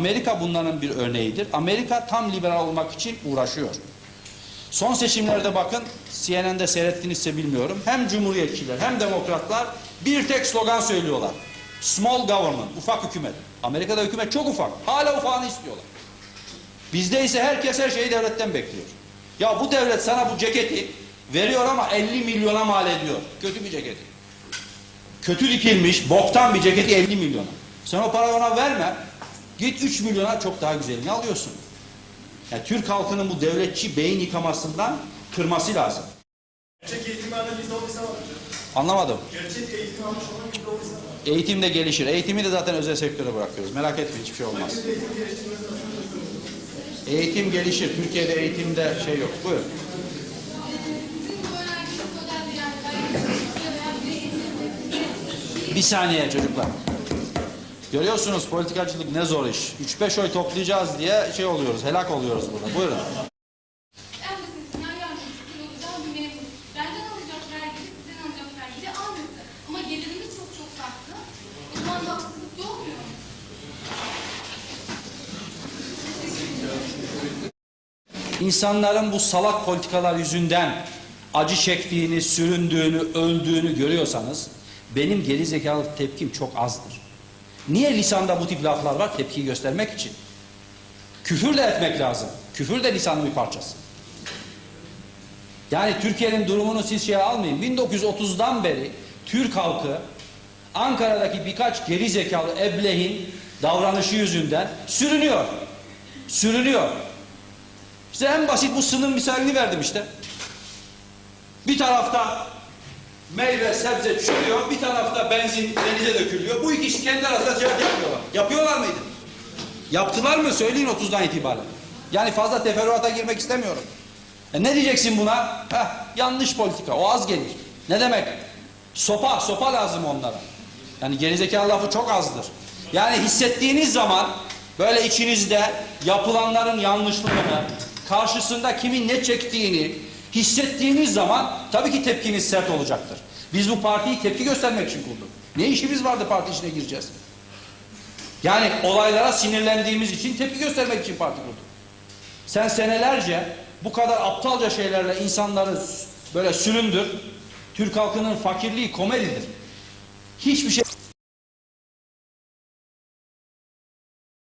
Amerika bunların bir örneğidir. Amerika tam liberal olmak için uğraşıyor. Son seçimlerde bakın CNN'de seyrettinizse bilmiyorum. Hem cumhuriyetçiler hem demokratlar bir tek slogan söylüyorlar. Small government, ufak hükümet. Amerika'da hükümet çok ufak. Hala ufağını istiyorlar. Bizde ise herkes her şeyi devletten bekliyor. Ya bu devlet sana bu ceketi veriyor ama 50 milyona mal ediyor. Kötü bir ceketi. Kötü dikilmiş, boktan bir ceketi 50 milyona. Sen o parayı ona verme. Git 3 milyona çok daha güzelini alıyorsun. Yani Türk halkının bu devletçi beyin yıkamasından kırması lazım. Gerçek eğitimi olursa var. Anlamadım. Gerçek eğitimi almış olan biz olursa var. Eğitim de gelişir. Eğitimi de zaten özel sektöre bırakıyoruz. Merak etmeyin hiçbir şey olmaz. Eğitim gelişir. Türkiye'de eğitimde şey yok. Buyurun. Bir saniye çocuklar. Görüyorsunuz politikacılık ne zor iş. 3-5 oy toplayacağız diye şey oluyoruz, helak oluyoruz burada. Buyurun. İnsanların bu salak politikalar yüzünden acı çektiğini, süründüğünü, öldüğünü görüyorsanız benim geri zekalı tepkim çok azdır. Niye lisanda bu tip laflar var? Tepkiyi göstermek için. Küfür de etmek lazım. Küfür de lisanın bir parçası. Yani Türkiye'nin durumunu siz şeye almayın. 1930'dan beri Türk halkı Ankara'daki birkaç geri zekalı eblehin davranışı yüzünden sürünüyor. Sürünüyor. Size en basit bu sınır misalini verdim işte. Bir tarafta meyve, sebze çürüyor, bir tarafta benzin denize dökülüyor. Bu ikisi kendi arasında ticaret yapıyorlar. Yapıyorlar mıydı? Yaptılar mı? Söyleyin 30'dan itibaren. Yani fazla teferruata girmek istemiyorum. E ne diyeceksin buna? Heh, yanlış politika. O az gelir. Ne demek? Sopa, sopa lazım onlara. Yani gerizekalı lafı çok azdır. Yani hissettiğiniz zaman böyle içinizde yapılanların yanlışlığını, karşısında kimin ne çektiğini hissettiğiniz zaman tabii ki tepkiniz sert olacaktır. Biz bu partiyi tepki göstermek için kurduk. Ne işimiz vardı parti içine gireceğiz? Yani olaylara sinirlendiğimiz için tepki göstermek için parti kurduk. Sen senelerce bu kadar aptalca şeylerle insanları böyle süründür. Türk halkının fakirliği komedidir. Hiçbir şey